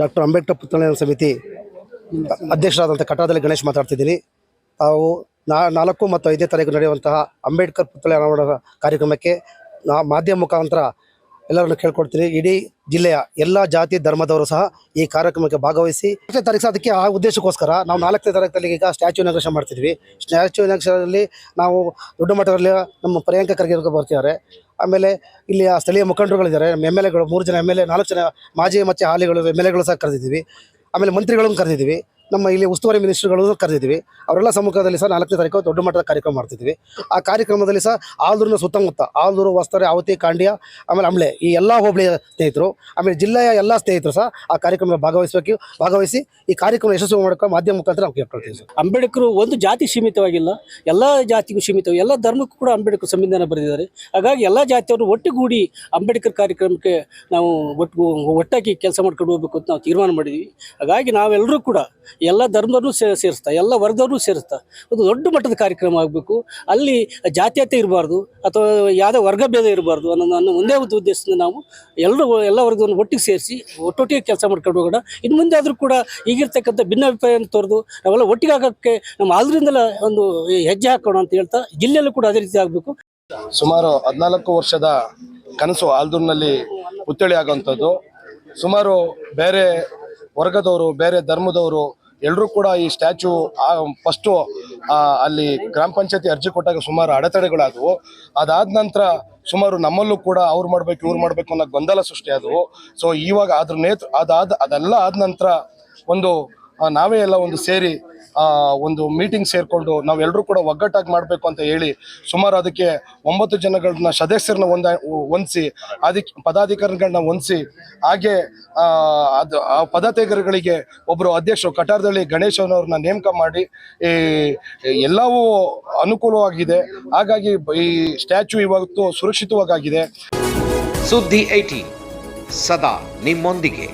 Doctor Ambedkar ಪುತ್ಥಳಿ ಸಮಿತಿ ಅಧ್ಯಕ್ಷರಾದಂಥ ಕಟಾದಲ್ಲಿ ಗಣೇಶ್ ಮಾತಾಡ್ತಿದ್ದೀನಿ. ತಾವು ನಾ ನಾಲ್ಕು ಮತ್ತು ಐದನೇ ತಾರೀಕು ನಡೆಯುವಂತಹ ಅಂಬೇಡ್ಕರ್ ಪುತ್ಥಳಿ ಅನಾವರಣ ಕಾರ್ಯಕ್ರಮಕ್ಕೆ ನಾ ಮಾಧ್ಯಮ ಮುಖಾಂತರ ಎಲ್ಲರನ್ನು ಕೇಳ್ಕೊಡ್ತೀನಿ ಇಡೀ ಜಿಲ್ಲೆಯ ಎಲ್ಲ ಜಾತಿ ಧರ್ಮದವರು ಸಹ ಈ ಕಾರ್ಯಕ್ರಮಕ್ಕೆ ಭಾಗವಹಿಸಿ. ನಾಲ್ಕನೇ ತಾರೀಕು ಅದಕ್ಕೆ ಆ ಉದ್ದೇಶಕ್ಕೋಸ್ಕರ ನಾವು ನಾಲ್ಕನೇ ತಾರೀಕಲ್ಲಿ ಈಗ ಸ್ಟ್ಯಾಚ್ಯೂ ಇನಾಗ್ರೇಷನ್ ಮಾಡ್ತಿದ್ವಿ. ಸ್ಟ್ಯಾಚ್ಯೂ ಇನಾಗ್ರೇಷನಲ್ಲಿ ನಾವು ದೊಡ್ಡ ಮಟ್ಟದಲ್ಲಿ ನಮ್ಮ ಪ್ರಿಯಾಂಕ ಖರ್ಗೆ ಬರ್ತಿದ್ದಾರೆ. ಆಮೇಲೆ ಇಲ್ಲಿಯ ಸ್ಥಳೀಯ ಮುಖಂಡರುಗಳಿದ್ದಾರೆ. ನಮ್ಮ ಎಂ ಎಲ್ ಎಗಳು ಮೂರು ಜನ ಎಂ ಎಲ್ ಎ, ನಾಲ್ಕು ಜನ ಮಾಜಿ ಮತ್ತು ಹಾಲಿಗಳು ಎಂ ಎಲ್ ಎಗಳು ಸಹ ಕರೆದಿದ್ದೀವಿ. ಆಮೇಲೆ ಮಂತ್ರಿಗಳನ್ನು ಕರೆದಿದ್ದೀವಿ. ನಮ್ಮ ಇಲ್ಲಿ ಉಸ್ತುವಾರಿ ಮಿನಿಸ್ಟರ್ಗಳನ್ನು ಕರೆದಿದ್ದೀವಿ. ಅವರೆಲ್ಲ ಸಮ್ಮುಖದಲ್ಲಿ ಸಹ ನಾಲ್ಕನೇ ತಾರೀಕು ದೊಡ್ಡ ಮಟ್ಟದ ಕಾರ್ಯಕ್ರಮ ಮಾಡ್ತಿದ್ವಿ ಆ ಕಾರ್ಯಕ್ರಮದಲ್ಲಿ ಸಹ ಆಲ್ದೂರಿನ ಸುತ್ತಮುತ್ತ ಆಲ್ದೂರು ವಸ್ತಾರೆ ಆವತಿ, ಕಾಂಡ್ಯ, ಆಮೇಲೆ ಅಂಬ್ಳೆ ಈ ಎಲ್ಲ ಹೋಬಳಿಯ ಸ್ನೇಹಿತರು, ಆಮೇಲೆ ಜಿಲ್ಲೆಯ ಎಲ್ಲ ಸ್ನೇಹಿತರು ಸಹ ಆ ಕಾರ್ಯಕ್ರಮ ಭಾಗವಹಿಸಬೇಕು, ಭಾಗವಹಿಸಿ ಈ ಕಾರ್ಯಕ್ರಮ ಯಶಸ್ವಿ ಮಾಡೋಕೆ ಮಾಧ್ಯಮ ಮುಖಾಂತರ ನಾವು ಕೇಳ್ಕೊಳ್ತೀವಿ ಸರ್. ಅಂಬೇಡ್ಕರ್ ಒಂದು ಜಾತಿ ಸೀಮಿತವಾಗಿಲ್ಲ, ಎಲ್ಲ ಜಾತಿಗೂ ಸೀಮಿತ ಎಲ್ಲ ಧರ್ಮಕ್ಕೂ ಕೂಡ ಅಂಬೇಡ್ಕರ್ ಸಂವಿಧಾನ ಬರೆದಿದ್ದಾರೆ. ಹಾಗಾಗಿ ಎಲ್ಲ ಜಾತಿಯವರು ಒಟ್ಟುಗೂಡಿ ಅಂಬೇಡ್ಕರ್ ಕಾರ್ಯಕ್ರಮಕ್ಕೆ ನಾವು ಒಟ್ಟು, ಒಟ್ಟಾಗಿ ಕೆಲಸ ಮಾಡ್ಕೊಂಡು ಹೋಗ್ಬೇಕು ಅಂತ ನಾವು ತೀರ್ಮಾನ ಮಾಡಿದ್ವಿ ಹಾಗಾಗಿ ನಾವೆಲ್ಲರೂ ಕೂಡ ಎಲ್ಲ ಧರ್ಮದವ್ರನ್ನೂ ಸೇ ಸೇರಿಸ್ತಾ, ಎಲ್ಲ ವರ್ಗದವ್ರನ್ನೂ ಸೇರಿಸ್ತಾ. ಒಂದು ದೊಡ್ಡ ಮಟ್ಟದ ಕಾರ್ಯಕ್ರಮ ಆಗಬೇಕು. ಅಲ್ಲಿ ಜಾತ್ಯತೆ ಇರಬಾರ್ದು, ಅಥವಾ ಯಾವುದೇ ವರ್ಗ ಭೇದ ಇರಬಾರ್ದು ಅನ್ನೋ ನನ್ನ ಒಂದೇ ಒಂದು ಉದ್ದೇಶದಿಂದ ನಾವು ಎಲ್ಲರೂ ಎಲ್ಲ ವರ್ಗವನ್ನು ಒಟ್ಟಿಗೆ ಸೇರಿಸಿ, ಒಟ್ಟೊಟ್ಟಿಗೆ ಕೆಲಸ ಮಾಡ್ಕೊಂಡು ಹೋಗೋಣ. ಇನ್ನು ಮುಂದೆ ಆದರೂ ಕೂಡ ಈಗಿರ್ತಕ್ಕಂಥ ಭಿನ್ನಾಭಿಪ್ರಾಯವನ್ನು ತೋರಿದು ನಾವೆಲ್ಲ ಒಟ್ಟಿಗೆ ಆಗೋಕ್ಕೆ ನಮ್ಮ ಆದ್ರಿಂದಲೇ ಒಂದು ಹೆಜ್ಜೆ ಹಾಕೋಣ ಅಂತ ಹೇಳ್ತಾ ಜಿಲ್ಲೆಯಲ್ಲೂ ಕೂಡ ಅದೇ ರೀತಿ ಆಗಬೇಕು. ಸುಮಾರು ಹದಿನಾಲ್ಕು ವರ್ಷದ ಕನಸು ಆಲ್ದೂರಿನಲ್ಲಿ ಪುತ್ಥಳಿ ಆಗೋವಂಥದ್ದು. ಸುಮಾರು ಬೇರೆ ವರ್ಗದವರು, ಬೇರೆ ಧರ್ಮದವರು ಎಲ್ಲರೂ ಕೂಡ ಈ ಸ್ಟ್ಯಾಚು ಫಸ್ಟು ಅಲ್ಲಿ ಗ್ರಾಮ ಪಂಚಾಯತಿ ಅರ್ಜಿ ಕೊಟ್ಟಾಗ ಸುಮಾರು ಅಡೆತಡೆಗಳಾದವು. ಅದಾದ ನಂತರ ಸುಮಾರು ನಮ್ಮಲ್ಲೂ ಕೂಡ ಅವ್ರು ಮಾಡಬೇಕು, ಇವ್ರು ಮಾಡಬೇಕು ಅನ್ನೋ ಗೊಂದಲ ಸೃಷ್ಟಿ ಆದವು ಸೊ ಇವಾಗ ಅದ್ರ ನೇತೃ ಅದಾದ, ಅದೆಲ್ಲ ಆದ ನಂತರ ಒಂದು ನಾವೇ ಎಲ್ಲ ಒಂದು ಸೇರಿ ಒಂದು ಮೀಟಿಂಗ್ ಸೇರಿಕೊಂಡು ನಾವೆಲ್ಲರೂ ಕೂಡ ಒಗ್ಗಟ್ಟಾಗಿ ಮಾಡಬೇಕು ಅಂತ ಹೇಳಿ ಸುಮಾರು ಅದಕ್ಕೆ ಒಂಬತ್ತು ಜನಗಳನ್ನ ಸದಸ್ಯರನ್ನ ಒಂದ ಹೊಂದಿಸಿ ಅದಕ್ಕೆ ಪದಾಧಿಕಾರಿಗಳನ್ನ ಹೊಂದಿಸಿ ಹಾಗೆ ಅದು, ಆ ಪದಾಧಿಕಾರಿಗಳಿಗೆ ಒಬ್ಬರು ಅಧ್ಯಕ್ಷರು ಕಟಾರದಳ್ಳಿ ಗಣೇಶನವ್ರನ್ನ ನೇಮಕ ಮಾಡಿ, ಈ ಎಲ್ಲವೂ ಅನುಕೂಲವಾಗಿದೆ. ಹಾಗಾಗಿ ಈ ಸ್ಟ್ಯಾಚ್ಯೂ ಇವತ್ತು ಸುರಕ್ಷಿತವಾಗಿದೆ ಸುದ್ದಿ ಐಟಿ ಸದಾ ನಿಮ್ಮೊಂದಿಗೆ.